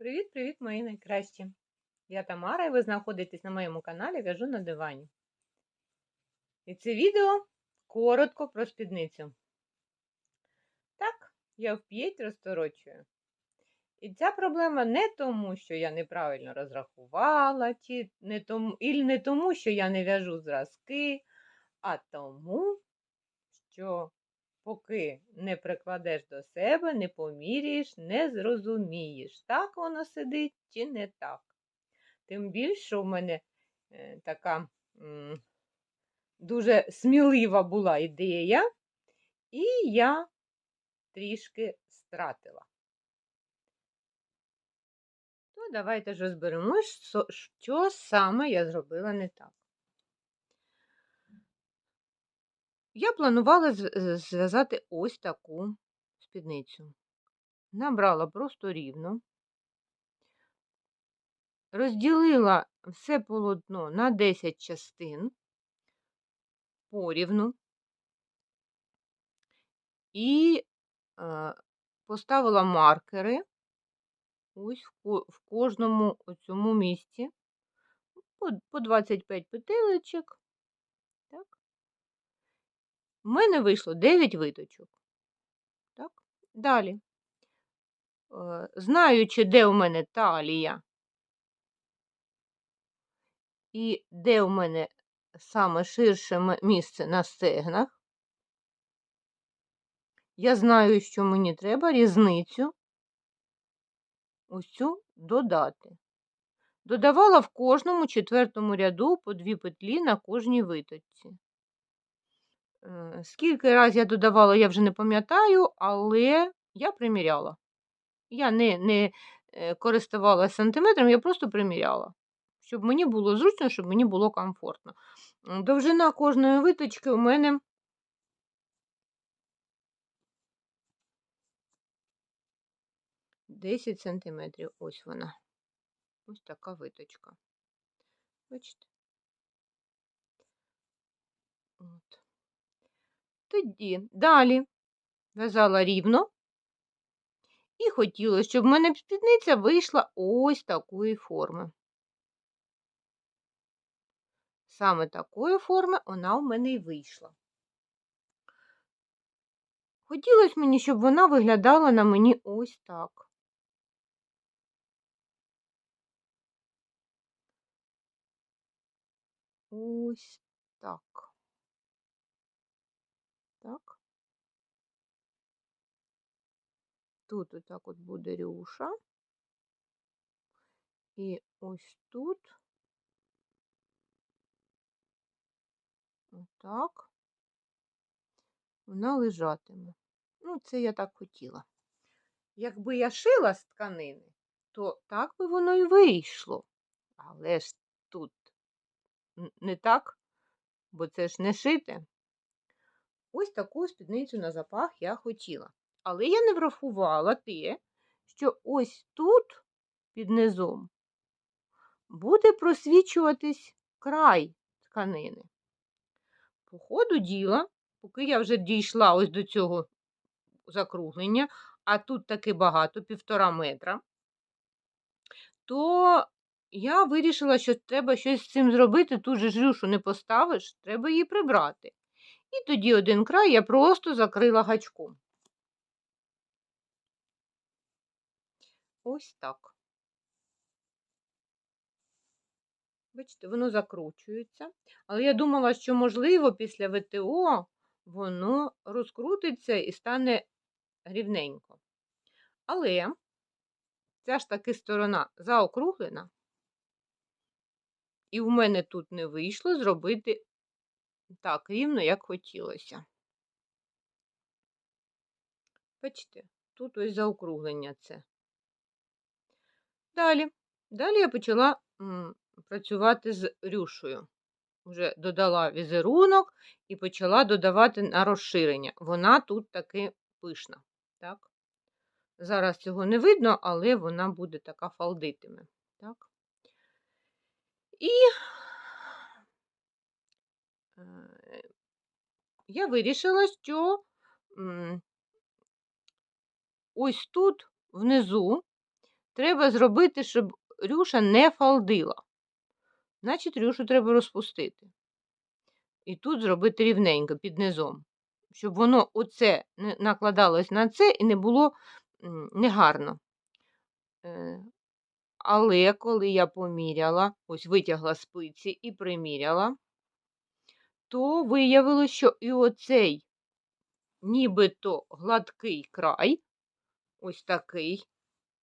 Привіт-привіт, мої найкращі! Я Тамара, і ви знаходитесь на моєму каналі В'яжу на дивані. І це відео коротко про спідницю. Так, я вп'єть розторочую. І ця проблема не тому, що я неправильно розрахувала, чи не тому, і не тому, що я не в'яжу зразки, а тому, що поки не прикладеш до себе, не поміряєш, не зрозумієш, так воно сидить чи не так. Тим більше, в мене е, така м, дуже смілива була ідея, і я трішки стратила. То давайте ж розберемось, що саме я зробила не так. Я планувала зв'язати ось таку спідницю. Набрала просто рівно, розділила все полотно на 10 частин порівну і е, поставила маркери ось в, кожному цьому місці по 25 петелечок. Так. У мене вийшло 9 виточок. Так. Далі. Е, Знаючи, де у мене талія і де у мене саме ширше місце на стегнах, я знаю, що мені треба різницю цю додати. Додавала в кожному четвертому ряду по дві петлі на кожній виточці. Е, Скільки раз я додавала, я вже не пам'ятаю, але я приміряла. Я не, не е, користувалася сантиметром, я просто приміряла. Щоб мені було зручно, щоб мені було комфортно. Довжина кожної виточки у мене 10 сантиметрів. Ось вона. Ось така виточка. Бачите? От. Тоді далі в'язала рівно і хотіла, щоб в мене спідниця вийшла ось такої форми. Саме такої форми вона у мене і вийшла. Хотілося мені, щоб вона виглядала на мені ось так. Ось так. Так. Тут отак от буде рюша. І ось тут. Отак. Вона лежатиме. Ну, це я так хотіла. Якби я шила з тканини, то так би воно і вийшло. Але ж тут не так, бо це ж не шите. Ось таку спідницю на запах я хотіла. Але я не врахувала те, що ось тут під низом буде просвічуватись край тканини. По ходу діла, поки я вже дійшла ось до цього закруглення, а тут таки багато, півтора метра, то я вирішила, що треба щось з цим зробити. Тут же ж рюшу не поставиш, треба її прибрати. І тоді один край я просто закрила гачком. Ось так. Бачите, воно закручується. Але я думала, що, можливо, після ВТО воно розкрутиться і стане рівненько. Але ця ж таки сторона заокруглена, і в мене тут не вийшло зробити так рівно, як хотілося. Бачите, тут ось заокруглення це. Далі. Далі я почала м, працювати з рюшею. Вже додала візерунок і почала додавати на розширення. Вона тут таки пишна. Так? Зараз цього не видно, але вона буде така фалдитиме. Так? І я вирішила, що ось тут внизу треба зробити, щоб рюша не фалдила. Значить, рюшу треба розпустити. І тут зробити рівненько під низом, щоб воно оце накладалось на це і не було негарно. Е, Але коли я поміряла, ось витягла спиці і приміряла, то виявилося, що і оцей нібито гладкий край, ось такий,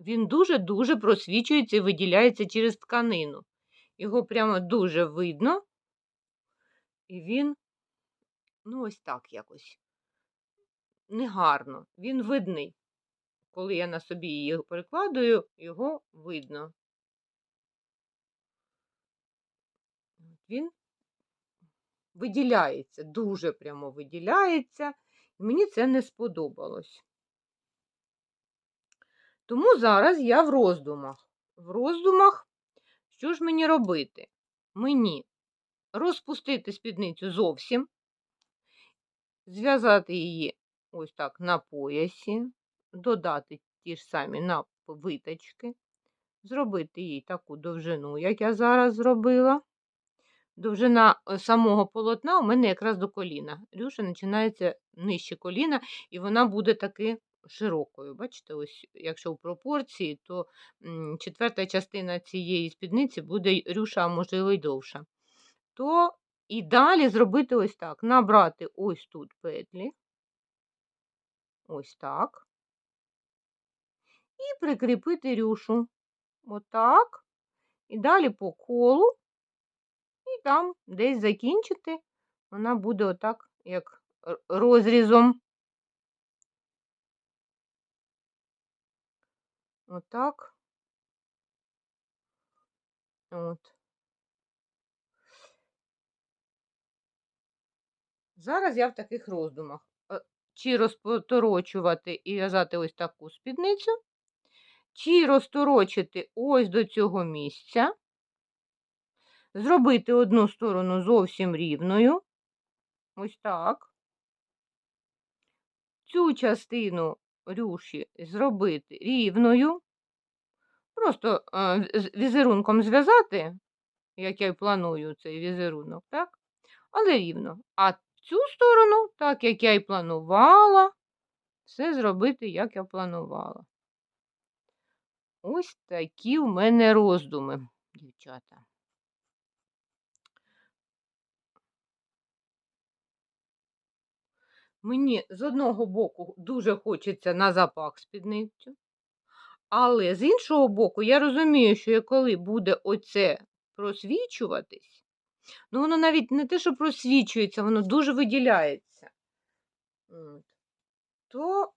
він дуже-дуже просвічується і виділяється через тканину. Його прямо дуже видно, і він, ну, ось так якось, негарно. Він видний. Коли я на собі її перекладую, його видно. Він виділяється, дуже прямо виділяється, і мені це не сподобалось. Тому зараз я в роздумах. В роздумах, що ж мені робити? Мені розпустити спідницю зовсім, зв'язати її ось так на поясі, додати ті ж самі на виточки, зробити їй таку довжину, як я зараз зробила. Довжина е, самого полотна у мене якраз до коліна. Рюша починається нижче коліна, і вона буде таки широкою. Бачите, ось якщо в пропорції, то четверта частина цієї спідниці буде рюша, а можливо й довша. То і далі зробити ось так: набрати ось тут петлі, ось так, і прикріпити рюшу. Отак. І далі по колу, і там десь закінчити, вона буде отак, як розрізом. Отак. От. Зараз я в таких роздумах. Е, Чи розторочувати і в'язати ось таку спідницю, чи розторочити ось до цього місця, зробити одну сторону зовсім рівною. Ось так. Цю частину рюші зробити рівною. Просто е, візерунком зв'язати, як я й планую цей візерунок, так? Але рівно. А цю сторону, так як я й планувала, все зробити, як я планувала. Ось такі у мене роздуми, дівчата. Мені з одного боку дуже хочеться на запах спідницю, але з іншого боку, я розумію, що коли буде оце просвічуватись, ну воно навіть не те, що просвічується, воно дуже виділяється. То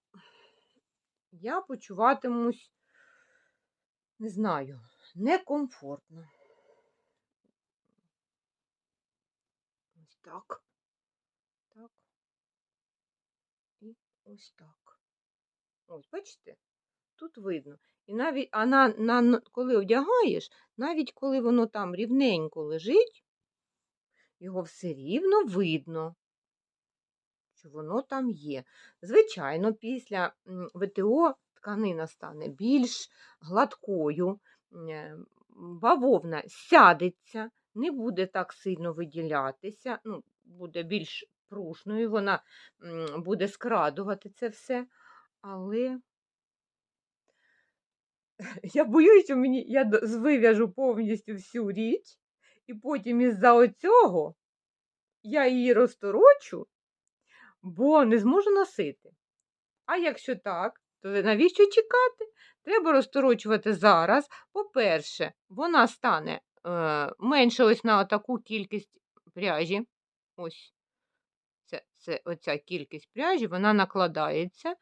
я почуватимусь, не знаю, некомфортно. Ось. Так. І ось так. Ось, бачите? Тут видно. І навіть, а на, на, коли одягаєш, навіть коли воно там рівненько лежить, його все рівно видно, що воно там є. Звичайно, після ВТО тканина стане більш гладкою, е, бавовна сядеться, не буде так сильно виділятися, ну, буде більш пружною, вона буде скрадувати це все. Але я боюсь, що мені я вив'яжу повністю всю річ, і потім із-за оцього я її розторочу, бо не зможу носити. А якщо так, то навіщо чекати? Треба розторочувати зараз. По-перше, вона стане е, менше ось на таку кількість пряжі. Ось це, це оця кількість пряжі, вона накладається.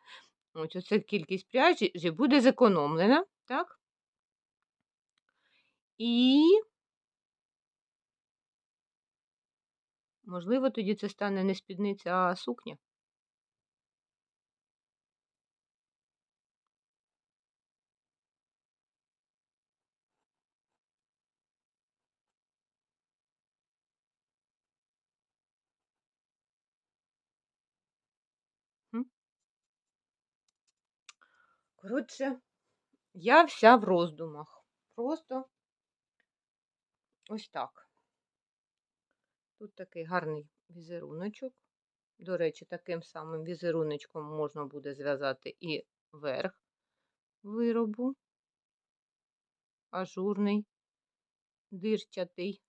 Ось оця кількість пряжі буде зекономлена, так? І, можливо, тоді це стане не спідниця, а сукня. Коротше, я вся в роздумах. Просто ось так. Тут такий гарний візеруночок. До речі, таким самим візеруночком можна буде зв'язати і верх виробу. Ажурний, дирчатий.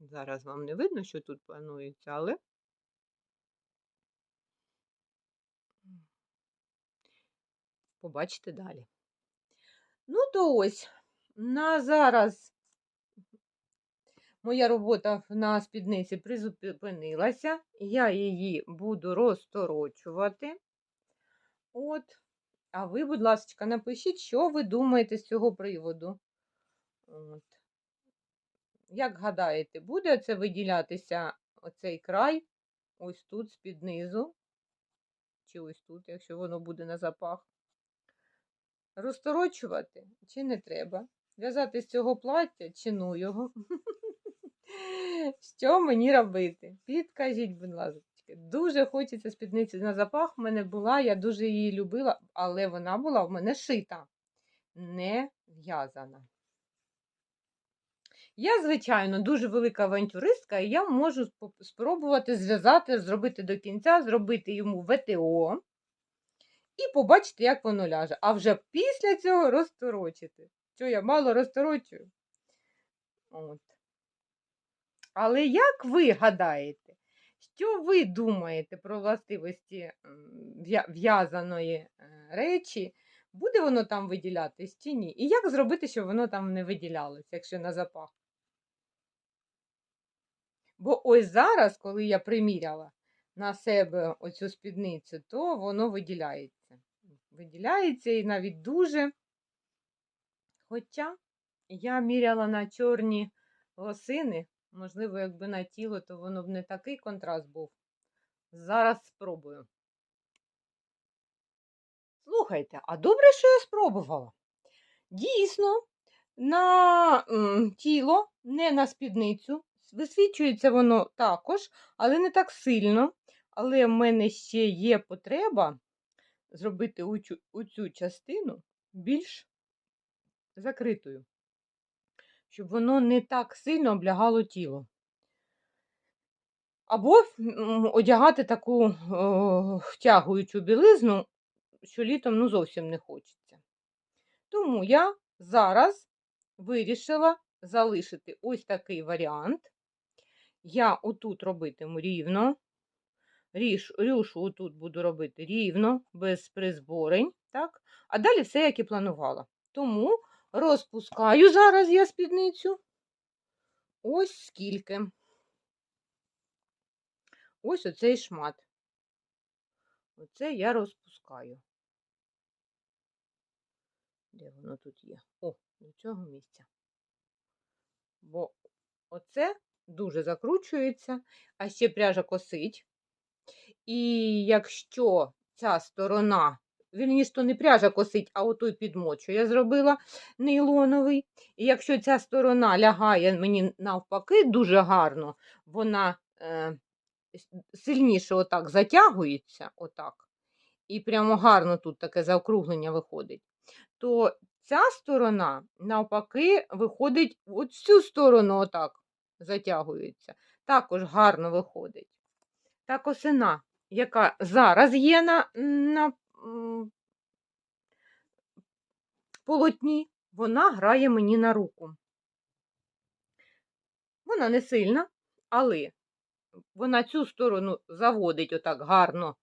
Зараз вам не видно, що тут планується, але побачите далі. Ну, то ось, на зараз моя робота на спідниці призупинилася, я її буду розторочувати. От, а ви, будь ласка, напишіть, що ви думаєте з цього приводу. От. Як гадаєте, буде це виділятися оцей край ось тут, з-під низу, чи ось тут, якщо воно буде на запах? Розторочувати чи не треба? В'язати з цього плаття чи ну його? Що мені робити? Підкажіть, будь ласка. Дуже хочеться спідниці на запах. В мене була, я дуже її любила, але вона була в мене шита, не в'язана. Я, звичайно, дуже велика авантюристка, і я можу спробувати зв'язати, зробити до кінця, зробити йому ВТО і побачити, як воно ляже. А вже після цього розторочити. Що я мало розторочую? От. Але як ви гадаєте, що ви думаєте про властивості в'язаної е, речі? Буде воно там виділятись чи ні? І як зробити, щоб воно там не виділялось, якщо на запах? Бо ось зараз, коли я приміряла на себе оцю спідницю, то воно виділяється. Виділяється і навіть дуже. Хоча я міряла на чорні лосини, можливо, якби на тіло, то воно б не такий контраст був. Зараз спробую. Слухайте, а добре, що я спробувала. Дійсно, на тіло, не на спідницю, Висвічується воно також, але не так сильно. Але в мене ще є потреба зробити у цю частину більш закритою, щоб воно не так сильно облягало тіло. Або одягати таку втягуючу білизну, що літом ну, зовсім не хочеться. Тому я зараз вирішила залишити ось такий варіант. Я отут робитиму рівно. Ріж, рюшу отут буду робити рівно, без призборень. так? А далі все, як і планувала. Тому розпускаю зараз я спідницю. Ось скільки. Ось оцей шмат. Оце я розпускаю. Де воно тут є? О, до цього місця. Бо оце дуже закручується, а ще пряжа косить. І якщо ця сторона, вірніше, то не пряжа косить, а отой підмот, що я зробила нейлоновий. І якщо ця сторона лягає мені навпаки дуже гарно, вона е, сильніше отак затягується, отак, і прямо гарно тут таке заокруглення виходить, то ця сторона, навпаки, виходить от цю сторону, отак затягуються. Також гарно виходить. Та косина, яка зараз є на, на полотні, вона грає мені на руку. Вона не сильна, але вона цю сторону заводить отак гарно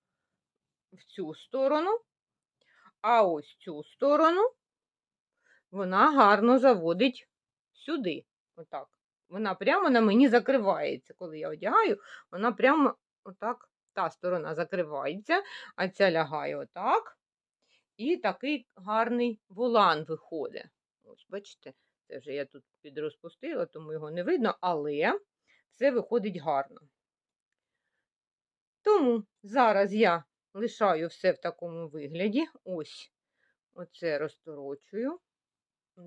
в цю сторону, а ось цю сторону вона гарно заводить сюди. Отак. Вона прямо на мені закривається. Коли я одягаю, вона прямо отак, та сторона закривається, а ця лягає отак. І такий гарний волан виходить. Ось, бачите, це вже я тут підрозпустила, тому його не видно, але все виходить гарно. Тому зараз я лишаю все в такому вигляді. Ось, оце розторочую.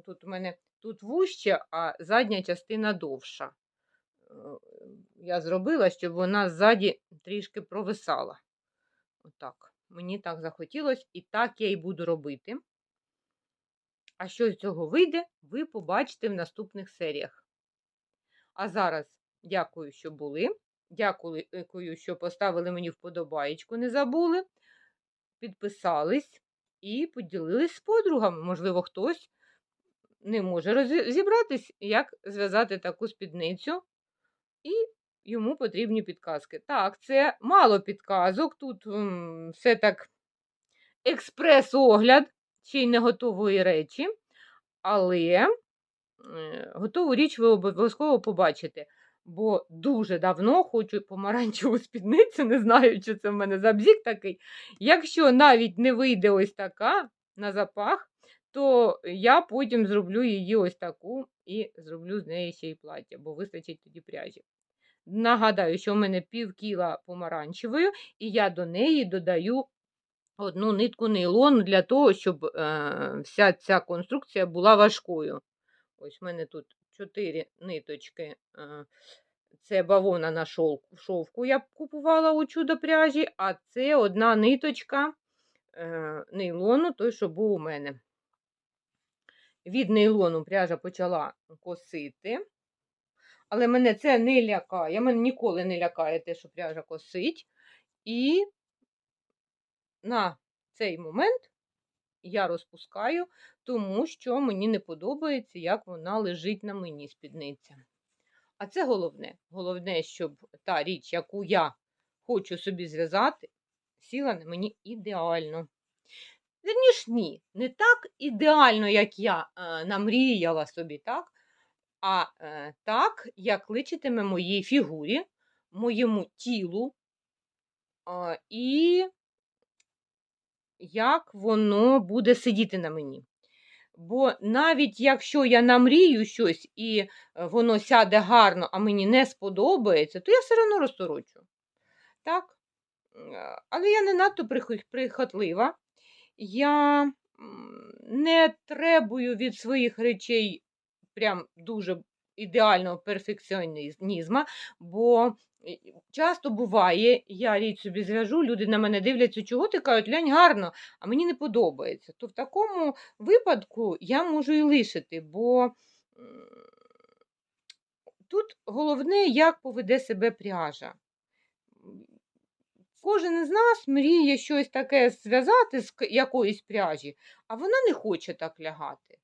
Тут у мене тут вужче, а задня частина довша. Е, я зробила, щоб вона ззаді трішки провисала. Отак. Мені так захотілося, і так я і буду робити. А що з цього вийде, ви побачите в наступних серіях. А зараз дякую, що були. Дякую, що поставили мені вподобаєчку, не забули. Підписались і поділились з подругами. Можливо, хтось не може розібратись, як зв'язати таку спідницю, і йому потрібні підказки. Так, це мало підказок. Тут м, все так експрес-огляд, ще й не готової речі, але е, готову річ ви обов'язково побачите. Бо дуже давно хочу помаранчеву спідницю, не знаю, чи це в мене забзік такий. Якщо навіть не вийде ось така на запах, то я потім зроблю її ось таку і зроблю з неї ще й плаття, бо вистачить тоді пряжі. Нагадаю, що в мене пів кіла помаранчевою, і я до неї додаю одну нитку нейлону для того, щоб е, вся ця конструкція була важкою. Ось в мене тут 4 ниточки. Е, це бавовна на шовку я купувала у чудо пряжі, а це одна ниточка е, нейлону, той, що був у мене. Від нейлону пряжа почала косити. Але мене це не лякає. Мене ніколи не лякає те, що пряжа косить. І на цей момент я розпускаю, тому що мені не подобається, як вона лежить на мені спідниця. А це головне. Головне, щоб та річ, яку я хочу собі зв'язати, сіла на мені ідеально. Вірніш, ні, не так ідеально, як я е, намріяла собі, так? а е, так, як личитиме моїй фігурі, моєму тілу, е, і як воно буде сидіти на мені. Бо навіть якщо я намрію щось і воно сяде гарно, а мені не сподобається, то я все одно розторочу. Так? Але я не надто прихотлива. Я не требую від своїх речей прям дуже ідеального перфекціонізму, бо часто буває, я річ собі зв'яжу, люди на мене дивляться, чого ти кажуть, лянь гарно, а мені не подобається. То в такому випадку я можу і лишити, бо тут головне, як поведе себе пряжа. Кожен із нас мріє щось таке зв'язати з якоїсь пряжі, а вона не хоче так лягати.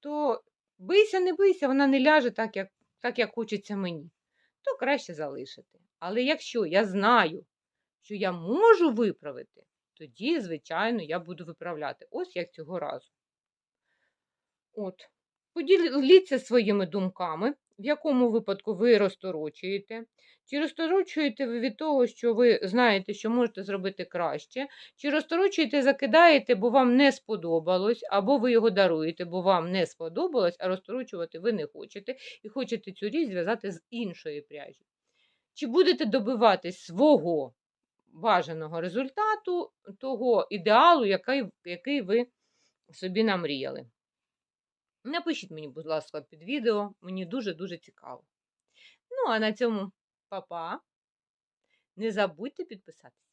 То бийся, не бийся, вона не ляже так, як так, як хочеться мені, то краще залишити. Але якщо я знаю, що я можу виправити, тоді, звичайно, я буду виправляти. Ось як цього разу. От. Поділіться своїми думками, в якому випадку ви розторочуєте. Чи розторочуєте ви від того, що ви знаєте, що можете зробити краще, чи розторочуєте, закидаєте, бо вам не сподобалось, або ви його даруєте, бо вам не сподобалось, а розторочувати ви не хочете, і хочете цю річ зв'язати з іншої пряжі. Чи будете добиватись свого бажаного результату, того ідеалу, який, який ви собі намріяли? Напишіть мені, будь ласка, під відео, мені дуже-дуже цікаво. Ну, а на цьому па-па. Не забудьте підписатися.